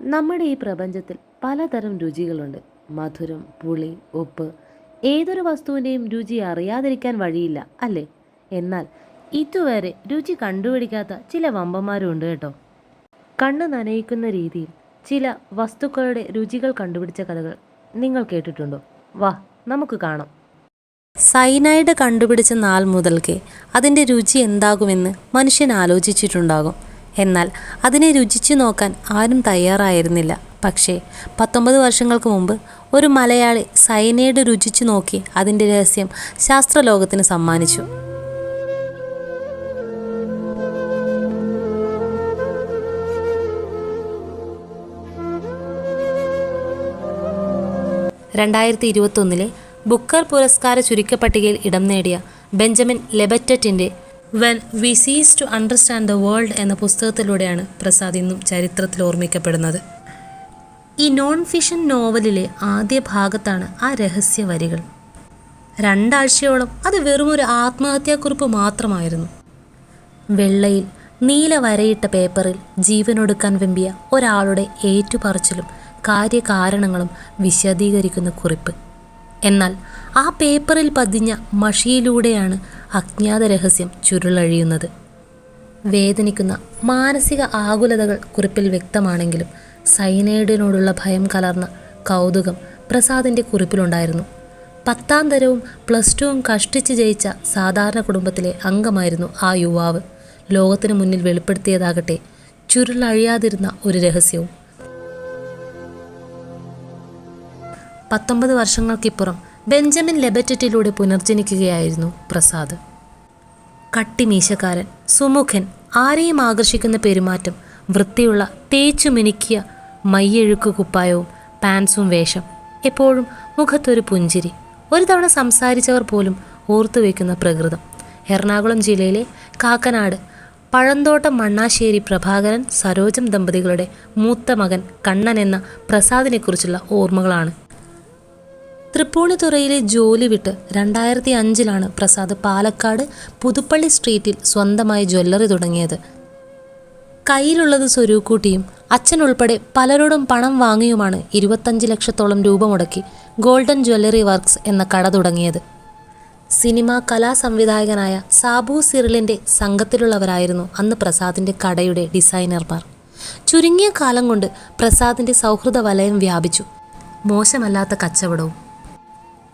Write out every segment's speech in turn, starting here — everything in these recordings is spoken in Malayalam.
നമ്മുടെ ഈ പ്രപഞ്ചത്തിൽ പലതരം രുചികളുണ്ട്. മധുരം പുളി ഉപ്പ് ഏതൊരു വസ്തുവിന്റെയും രുചി അറിയാതിരിക്കാൻ വഴിയില്ല അല്ലേ? എന്നാൽ ഇതുവരെ രുചി കണ്ടുപിടിക്കാത്ത ചില വമ്പന്മാരും ഉണ്ട് കേട്ടോ. കണ്ണ് നനയിക്കുന്ന രീതിയിൽ ചില വസ്തുക്കളുടെ രുചികൾ കണ്ടുപിടിച്ച കഥകൾ നിങ്ങൾ കേട്ടിട്ടുണ്ടോ? വാ നമുക്ക് കാണാം. സൈനൈഡ് കണ്ടുപിടിച്ച നാൾ മുതൽക്കേ അതിന്റെ രുചി എന്താകുമെന്ന് മനുഷ്യൻ ആലോചിച്ചിട്ടുണ്ടാകും. എന്നാൽ അതിനെ രുചിച്ചു നോക്കാൻ ആരും തയ്യാറായിരുന്നില്ല. പക്ഷേ പത്തൊമ്പത് വർഷങ്ങൾക്ക് മുമ്പ് ഒരു മലയാളി സൈനൈഡ് രുചിച്ചു നോക്കി അതിന്റെ രഹസ്യം ശാസ്ത്രലോകത്തിന് സമ്മാനിച്ചു. രണ്ടായിരത്തി ഇരുപത്തൊന്നിലെ ബുക്കർ പുരസ്കാര ചുരുക്കപ്പട്ടികയിൽ ഇടം നേടിയ Benjamin ലെബറ്ററ്റിന്റെ when we cease to understand the world എന്ന പുസ്തകത്തിലൂടെയാണ് പ്രസാദ് ഇന്നും ചരിത്രത്തിൽ ഓർമ്മിക്കപ്പെടുന്നത്. ഈ നോൺ ഫിഷൻ നോവലിലെ ആദ്യ ഭാഗത്താണ് ആ രഹസ്യ വരികൾ. രണ്ടാഴ്ചയോളം അത് വെറുമൊരു ആത്മഹത്യാക്കുറിപ്പ് മാത്രമായിരുന്നു. വെള്ളയിൽ നീല വരയിട്ട പേപ്പറിൽ ജീവനൊടുക്കാൻ വെമ്പിയ ഒരാളുടെ ഏറ്റുപറച്ചിലും കാര്യകാരണങ്ങളും വിശദീകരിക്കുന്ന കുറിപ്പ്. എന്നാൽ ആ പേപ്പറിൽ പതിഞ്ഞ മഷിയിലൂടെയാണ് അജ്ഞാത രഹസ്യം ചുരുളഴിയുന്നത്. വേദനിക്കുന്ന മാനസിക ആകുലതകൾ കുറിപ്പിൽ വ്യക്തമാണെങ്കിലും സൈനൈഡിനോടുള്ള ഭയം കലർന്ന കൗതുകം പ്രസാദിന്റെ കുറിപ്പിലുണ്ടായിരുന്നു. പത്താം തരവും പ്ലസ് ടുവും കഷ്ടിച്ച് ജയിച്ച സാധാരണ കുടുംബത്തിലെ അംഗമായിരുന്നു ആ യുവാവ്. ലോകത്തിന് മുന്നിൽ വെളിപ്പെടുത്തിയതാകട്ടെ ചുരുളഴിയാതിരുന്ന ഒരു രഹസ്യവും. പത്തൊമ്പത് വർഷങ്ങൾക്കിപ്പുറം ബെഞ്ചമിൻ ലെബറ്ററ്റിലൂടെ പുനർജനിക്കുകയായിരുന്നു പ്രസാദ്. കട്ടിമീശക്കാരൻ സുമുഖൻ ആരെയും ആകർഷിക്കുന്ന പെരുമാറ്റം വൃത്തിയുള്ള തേച്ചു മിനുക്കിയ മയ്യെഴുക്ക് കുപ്പായവും പാൻസും വേഷം എപ്പോഴും മുഖത്തൊരു പുഞ്ചിരി ഒരു തവണ സംസാരിച്ചവർ പോലും ഓർത്തുവെക്കുന്ന പ്രകൃതം. എറണാകുളം ജില്ലയിലെ കാക്കനാട് പഴന്തോട്ടം മണ്ണാശ്ശേരി പ്രഭാകരൻ സരോജം ദമ്പതികളുടെ മൂത്ത മകൻ കണ്ണൻ എന്ന പ്രസാദിനെക്കുറിച്ചുള്ള ഓർമ്മകളാണ് തൃപ്പൂണിത്തുറയിലെ ജോലി വിട്ട് രണ്ടായിരത്തി അഞ്ചിലാണ് പ്രസാദ് പാലക്കാട് പുതുപ്പള്ളി സ്ട്രീറ്റിൽ സ്വന്തമായി ജ്വല്ലറി തുടങ്ങിയത്. കയ്യിലുള്ളത് സ്വരൂക്കൂട്ടിയും അച്ഛൻ ഉൾപ്പെടെ പലരോടും പണം വാങ്ങിയുമാണ് ഇരുപത്തഞ്ച് ലക്ഷത്തോളം രൂപ മുടക്കി ഗോൾഡൻ ജ്വല്ലറി വർക്ക്സ് എന്ന കട തുടങ്ങിയത്. സിനിമാ കലാ സംവിധായകനായ സാബു സിറിലിന്റെ സംഘത്തിലുള്ളവരായിരുന്നു അന്ന് പ്രസാദിന്റെ കടയുടെ ഡിസൈനർമാർ. ചുരുങ്ങിയ കാലം കൊണ്ട് പ്രസാദിന്റെ സൗഹൃദ വലയം വ്യാപിച്ചു. മോശമല്ലാത്ത കച്ചവടവും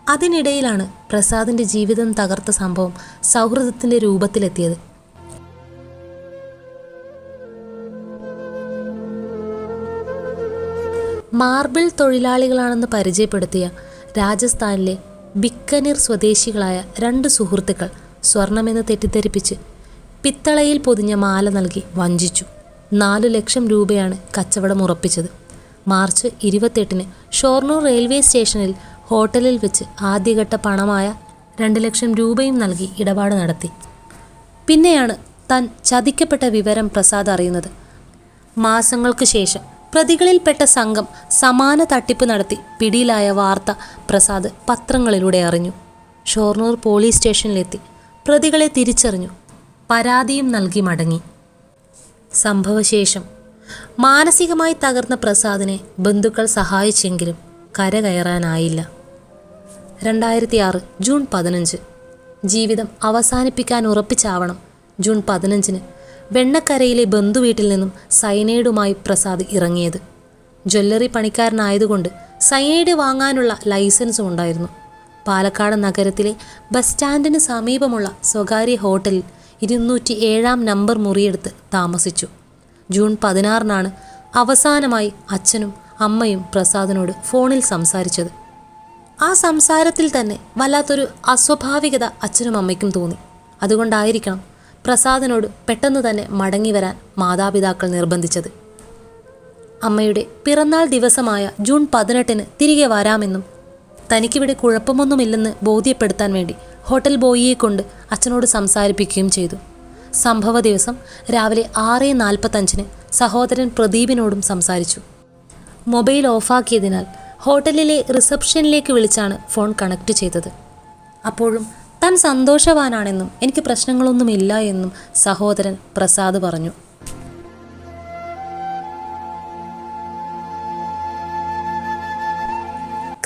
അതിനിടയിലാണ് പ്രസാദിന്റെ ജീവിതം തകർത്ത സംഭവം സൗഹൃദത്തിന്റെ രൂപത്തിലെത്തിയത്. മാർബിൾ തൊഴിലാളികളാണെന്ന് പരിചയപ്പെടുത്തിയ രാജസ്ഥാനിലെ ബിക്കനിർ സ്വദേശികളായ രണ്ട് സുഹൃത്തുക്കൾ സ്വർണമെന്ന് തെറ്റിദ്ധരിപ്പിച്ച് പിത്തളയിൽ പൊതിഞ്ഞ മാല നൽകി വഞ്ചിച്ചു. നാലു ലക്ഷം രൂപയാണ് കച്ചവടം ഉറപ്പിച്ചത്. മാർച്ച് ഇരുപത്തെട്ടിന് ഷൊർണൂർ റെയിൽവേ സ്റ്റേഷനിൽ ഹോട്ടലിൽ വെച്ച് ആദ്യഘട്ട പണമായ രണ്ട് ലക്ഷം രൂപയും നൽകി ഇടപാട് നടത്തി. പിന്നെയാണ് താൻ ചതിക്കപ്പെട്ട വിവരം പ്രസാദ് അറിയുന്നത്. മാസങ്ങൾക്ക് ശേഷം പ്രതികളിൽപ്പെട്ട സംഘം സമാന തട്ടിപ്പ് നടത്തി പിടിയിലായ വാർത്ത പ്രസാദ് പത്രങ്ങളിലൂടെ അറിഞ്ഞു. ഷോർണൂർ പോലീസ് സ്റ്റേഷനിലെത്തി. പ്രതികളെ തിരിച്ചറിഞ്ഞു. പരാതിയും നൽകി മടങ്ങി. സംഭവശേഷം മാനസികമായി തകർന്ന പ്രസാദിനെ ബന്ധുക്കൾ സഹായിച്ചെങ്കിലും കരകയറാനായില്ല. രണ്ടായിരത്തി ആറ് ജൂൺ പതിനഞ്ച്. ജീവിതം അവസാനിപ്പിക്കാൻ ഉറപ്പിച്ചാവണം ജൂൺ പതിനഞ്ചിന് വെണ്ണക്കരയിലെ ബന്ധുവീട്ടിൽ നിന്നും സൈനൈഡുമായി പ്രസാദ് ഇറങ്ങിയത്. ജ്വല്ലറി പണിക്കാരനായതുകൊണ്ട് സൈനൈഡ് വാങ്ങാനുള്ള ലൈസൻസും ഉണ്ടായിരുന്നു. പാലക്കാട് നഗരത്തിലെ ബസ് സ്റ്റാൻഡിന് സമീപമുള്ള സ്വകാര്യ ഹോട്ടലിൽ ഇരുന്നൂറ്റി ഏഴാം നമ്പർ മുറിയെടുത്ത് താമസിച്ചു. ജൂൺ പതിനാറിനാണ് അവസാനമായി അച്ഛനും അമ്മയും പ്രസാദിനോട് ഫോണിൽ സംസാരിച്ചത്. ആ സംസാരത്തിൽ തന്നെ വല്ലാത്തൊരു അസ്വാഭാവികത അച്ഛനും അമ്മയ്ക്കും തോന്നി. അതുകൊണ്ടായിരിക്കണം പ്രസാദിനോട് പെട്ടെന്ന് തന്നെ മടങ്ങി വരാൻ മാതാപിതാക്കൾ നിർബന്ധിച്ചത്. അമ്മയുടെ പിറന്നാൾ ദിവസമായ ജൂൺ പതിനെട്ടിന് തിരികെ വരാമെന്നും തനിക്കിവിടെ കുഴപ്പമൊന്നുമില്ലെന്ന് ബോധ്യപ്പെടുത്താൻ വേണ്ടി ഹോട്ടൽ ബോയിയെ കൊണ്ട് അച്ഛനോട് സംസാരിപ്പിക്കുകയും ചെയ്തു. സംഭവ ദിവസം രാവിലെ ആറ് നാൽപ്പത്തഞ്ചിന് സഹോദരൻ പ്രദീപിനോടും സംസാരിച്ചു. മൊബൈൽ ഓഫാക്കിയതിനാൽ ഹോട്ടലിലെ റിസപ്ഷനിലേക്ക് വിളിച്ചാണ് ഫോൺ കണക്ട് ചെയ്തത്. അപ്പോഴും താൻ സന്തോഷവാനാണെന്നും എനിക്ക് പ്രശ്നങ്ങളൊന്നുമില്ല എന്നും സഹോദരൻ പ്രസാദ് പറഞ്ഞു.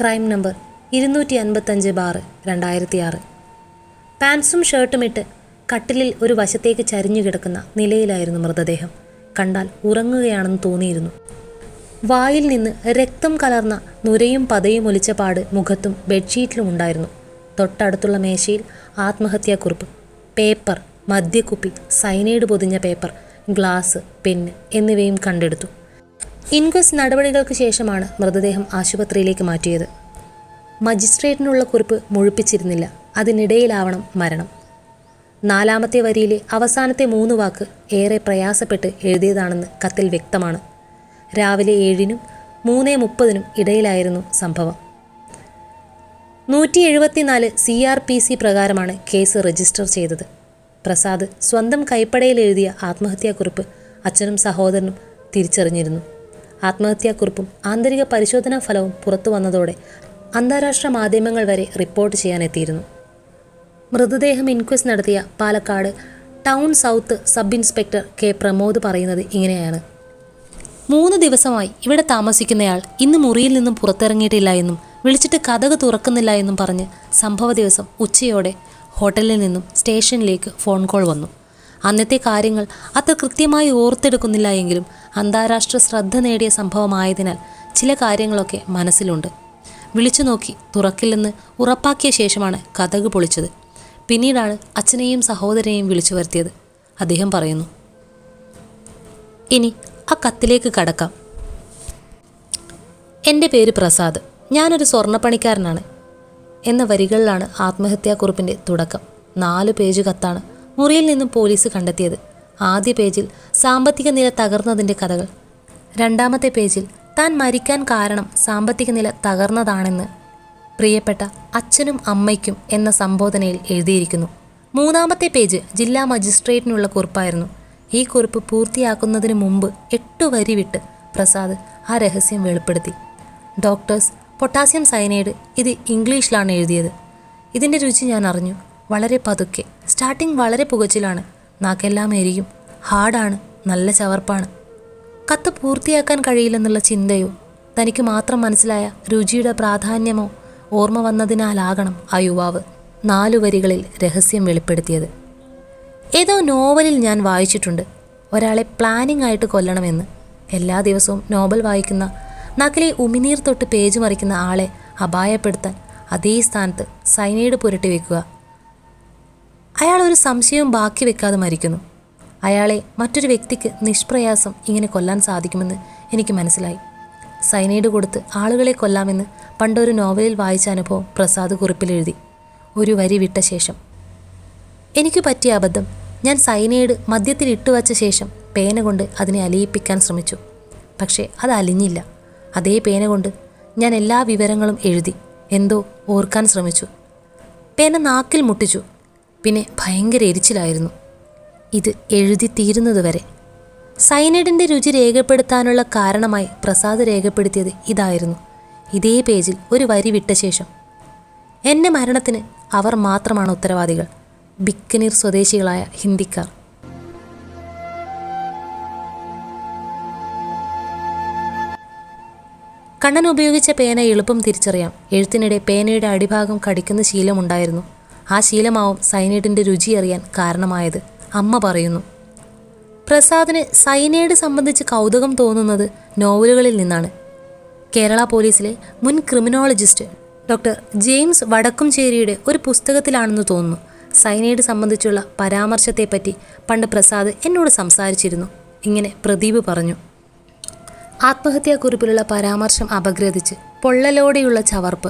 ക്രൈം നമ്പർ ഇരുന്നൂറ്റി അൻപത്തഞ്ച് ബാറ് രണ്ടായിരത്തി ആറ് പാൻസും ഷർട്ടും ഇട്ട് കട്ടിലിൽ ഒരു വശത്തേക്ക് ചരിഞ്ഞു കിടക്കുന്ന നിലയിലായിരുന്നു മൃതദേഹം. കണ്ടാൽ ഉറങ്ങുകയാണെന്ന് തോന്നിയിരുന്നു. വായിൽ നിന്ന് രക്തം കലർന്ന നുരയും പതയും ഒലിച്ച പാട് മുഖത്തും ബെഡ്ഷീറ്റിലും ഉണ്ടായിരുന്നു. തൊട്ടടുത്തുള്ള മേശയിൽ ആത്മഹത്യാക്കുറിപ്പ് പേപ്പർ മദ്യക്കുപ്പി സൈനൈഡ് പൊതിഞ്ഞ പേപ്പർ ഗ്ലാസ് പെന്ന് എന്നിവയും കണ്ടെടുത്തു. ഇൻക്വസ്റ്റ് നടപടികൾക്ക് ശേഷമാണ് മൃതദേഹം ആശുപത്രിയിലേക്ക് മാറ്റിയത്. മജിസ്ട്രേറ്റിനുള്ള കുറിപ്പ് മുഴുപ്പിച്ചിരുന്നില്ല. അതിനിടയിലാവണം മരണം. നാലാമത്തെ വരിയിലെ അവസാനത്തെ മൂന്ന് വാക്ക് ഏറെ പ്രയാസപ്പെട്ട് എഴുതിയതാണെന്ന് കത്തിൽ വ്യക്തമാണ്. രാവിലെ ഏഴിനും മൂന്ന് മുപ്പതിനും ഇടയിലായിരുന്നു സംഭവം. നൂറ്റി എഴുപത്തിനാല് സി ആർ പി സി പ്രകാരമാണ് കേസ് രജിസ്റ്റർ ചെയ്തത്. പ്രസാദ് സ്വന്തം കൈപ്പടയിൽ എഴുതിയ ആത്മഹത്യാക്കുറിപ്പ് അച്ഛനും സഹോദരനും തിരിച്ചറിഞ്ഞിരുന്നു. ആത്മഹത്യാക്കുറിപ്പും ആന്തരിക പരിശോധനാ ഫലവും പുറത്തു വന്നതോടെ അന്താരാഷ്ട്ര മാധ്യമങ്ങൾ വരെ റിപ്പോർട്ട് ചെയ്യാനെത്തിയിരുന്നു. മൃതദേഹം ഇൻക്വസ്റ്റ് നടത്തിയ Palakkad town south sub inspector K Pramod പറയുന്നത് ഇങ്ങനെയാണ്. മൂന്ന് ദിവസമായി ഇവിടെ താമസിക്കുന്നയാൾ ഇന്ന് മുറിയിൽ നിന്നും പുറത്തിറങ്ങിയിട്ടില്ല എന്നും വിളിച്ചിട്ട് കഥക തുറക്കുന്നില്ല എന്നും പറഞ്ഞ് സംഭവ ദിവസം ഉച്ചയോടെ ഹോട്ടലിൽ നിന്നും സ്റ്റേഷനിലേക്ക് ഫോൺ കോൾ വന്നു. അന്നത്തെ കാര്യങ്ങൾ അത്ര കൃത്യമായി ഓർത്തെടുക്കുന്നില്ല എങ്കിലും അന്താരാഷ്ട്ര ശ്രദ്ധ നേടിയ സംഭവമായതിനാൽ ചില കാര്യങ്ങളൊക്കെ മനസ്സിലുണ്ട്. വിളിച്ചു നോക്കി തുറക്കില്ലെന്ന് ഉറപ്പാക്കിയ ശേഷമാണ് കഥക് പൊളിച്ചത്. പിന്നീടാണ് അച്ഛനെയും സഹോദരനെയും വിളിച്ചു വരുത്തിയത്. അദ്ദേഹം പറയുന്നു ഇനി ആ കത്തിലേക്ക് കടക്കാം. എന്റെ പേര് പ്രസാദ്. ഞാനൊരു സ്വർണപ്പണിക്കാരനാണ്. എന്ന വരികളിലാണ് ആത്മഹത്യാക്കുറിപ്പിന്റെ തുടക്കം. നാല് പേജ് കത്താണ് മുറിയിൽ നിന്നും പോലീസ് കണ്ടെത്തിയത്. ആദ്യ പേജിൽ സാമ്പത്തിക നില തകർന്നതിന്റെ കഥകൾ. രണ്ടാമത്തെ പേജിൽ താൻ മരിക്കാൻ കാരണം സാമ്പത്തിക നില തകർന്നതാണെന്ന് പ്രിയപ്പെട്ട അച്ഛനും അമ്മയ്ക്കും എന്ന സംബോധനയിൽ എഴുതിയിരിക്കുന്നു. മൂന്നാമത്തെ പേജ് ജില്ലാ മജിസ്ട്രേറ്റിനുള്ള കുറിപ്പായിരുന്നു. ഈ കുറിപ്പ് പൂർത്തിയാക്കുന്നതിന് മുമ്പ് എട്ടു വരി വിട്ട് പ്രസാദ് ആ രഹസ്യം വെളിപ്പെടുത്തി. ഡോക്ടേഴ്സ് പൊട്ടാസ്യം സയനൈഡ് ഇത് ഇംഗ്ലീഷിലാണ് എഴുതിയത്. ഇതിന്റെ രുചി ഞാൻ അറിഞ്ഞു. വളരെ പതുക്കെ. സ്റ്റാർട്ടിംഗ് വളരെ പുകച്ചിലാണ്. നാക്കെല്ലാം എരിയും. ഹാർഡാണ്. നല്ല ചവർപ്പാണ്. കത്ത് പൂർത്തിയാക്കാൻ കഴിയില്ലെന്നുള്ള ചിന്തയോ? തനിക്ക് മാത്രം മനസ്സിലായ രുചിയുടെ പ്രാധാന്യമോ ഓർമ്മ വന്നതിനാലാകണം ആ യുവാവ് നാലു വരികളിൽ രഹസ്യം വെളിപ്പെടുത്തിയത്. ഏതോ നോവലിൽ ഞാൻ വായിച്ചിട്ടുണ്ട്. ഒരാളെ പ്ലാനിംഗ് ആയിട്ട് കൊല്ലണമെന്ന്. എല്ലാ ദിവസവും നോവൽ വായിക്കുന്ന നക്കിലെ ഉമിനീർ തൊട്ട് പേജ് മറിക്കുന്ന ആളെ അപായപ്പെടുത്താൻ അതേ സ്ഥാനത്ത് സൈനൈഡ് പുരട്ടി വെക്കുക. അയാൾ ഒരു സംശയവും ബാക്കി വെക്കാതെ മരിക്കുന്നു. അയാളെ മറ്റൊരു വ്യക്തിക്ക് നിഷ്പ്രയാസം ഇങ്ങനെ കൊല്ലാൻ സാധിക്കുമെന്ന് എനിക്ക് മനസ്സിലായി. സൈനൈഡ് കൊടുത്ത് ആളുകളെ കൊല്ലാമെന്ന് പണ്ടൊരു നോവലിൽ വായിച്ച അനുഭവം പ്രസാദ് കുറിപ്പിലെഴുതി ഒരു വരി വിട്ട ശേഷം. എനിക്ക് പറ്റിയ അബദ്ധം. ഞാൻ സൈനൈഡ് മദ്യത്തിൽ ഇട്ടുവച്ച ശേഷം പേന കൊണ്ട് അതിനെ അലിയിപ്പിക്കാൻ ശ്രമിച്ചു. പക്ഷേ അത് അലിഞ്ഞില്ല. അതേ പേന കൊണ്ട് ഞാൻ എല്ലാ വിവരങ്ങളും എഴുതി എന്തോ ഓർക്കാൻ ശ്രമിച്ചു. പേന നാക്കിൽ മുട്ടിച്ചു. പിന്നെ ഭയങ്കര എരിച്ചിലായിരുന്നു. ഇത് എഴുതി തീരുന്നതുവരെ സൈനൈഡിന്റെ രുചി രേഖപ്പെടുത്താനുള്ള കാരണമായി പ്രസാദ് രേഖപ്പെടുത്തിയത് ഇതായിരുന്നു. ഇതേ പേജിൽ ഒരു വരി വിട്ട ശേഷം. എന്റെ മരണത്തിന് അവർ മാത്രമാണ് ഉത്തരവാദികൾ. ബിക്കനീർ സ്വദേശികളായ ഹിന്ദിക്കാർ. കണ്ണൻ ഉപയോഗിച്ച പേന എളുപ്പം തിരിച്ചറിയാം. എഴുത്തിനിടെ പേനയുടെ അടിഭാഗം കടിക്കുന്ന ശീലമുണ്ടായിരുന്നു. ആ ശീലമാവും സൈനൈഡിന്റെ രുചി അറിയാൻ കാരണമായത്. അമ്മ പറയുന്നു പ്രസാദിന് സൈനൈഡ് സംബന്ധിച്ച് കൗതുകം തോന്നുന്നത് നോവലുകളിൽ നിന്നാണ്. കേരള പോലീസിലെ മുൻ ക്രിമിനോളജിസ്റ്റ് ഡോക്ടർ ജെയിംസ് വടക്കുംചേരിയുടെ ഒരു പുസ്തകത്തിലാണെന്ന് തോന്നുന്നു. സൈനൈഡ് സംബന്ധിച്ചുള്ള പരാമർശത്തെപ്പറ്റി പണ്ട് പ്രസാദ് എന്നോട് സംസാരിച്ചിരുന്നു. ഇങ്ങനെ പ്രദീപ് പറഞ്ഞു. ആത്മഹത്യാക്കുറിപ്പിലുള്ള പരാമർശം അപഗ്രഥിച്ച് പൊള്ളലോടെയുള്ള ചവർപ്പ്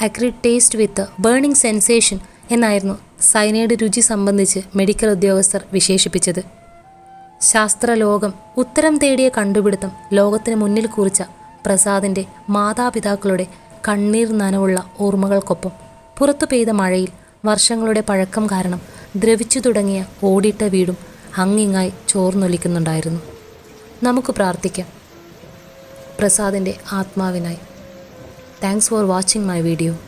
acrid taste with burning sensation എന്നായിരുന്നു സൈനൈഡ് രുചി സംബന്ധിച്ച് മെഡിക്കൽ ഉദ്യോഗസ്ഥർ വിശേഷിപ്പിച്ചത്. ശാസ്ത്രലോകം ഉത്തരം തേടിയ കണ്ടുപിടുത്തം ലോകത്തിന് മുന്നിൽ കുറിച്ച പ്രസാദിന്റെ മാതാപിതാക്കളുടെ കണ്ണീർ നനവുള്ള ഓർമ്മകൾക്കൊപ്പം പുറത്തു പെയ്ത മഴയിൽ വർഷങ്ങളുടെ പഴക്കം കാരണം ദ്രവിച്ചു തുടങ്ങിയ ഓടിട്ട വീടും അങ്ങിങ്ങായി ചോർന്നൊലിക്കുന്നുണ്ടായിരുന്നു. നമുക്ക് പ്രാർത്ഥിക്കാം. പ്രസാദിന്റെ ആത്മാവിനായി. Thanks for watching my video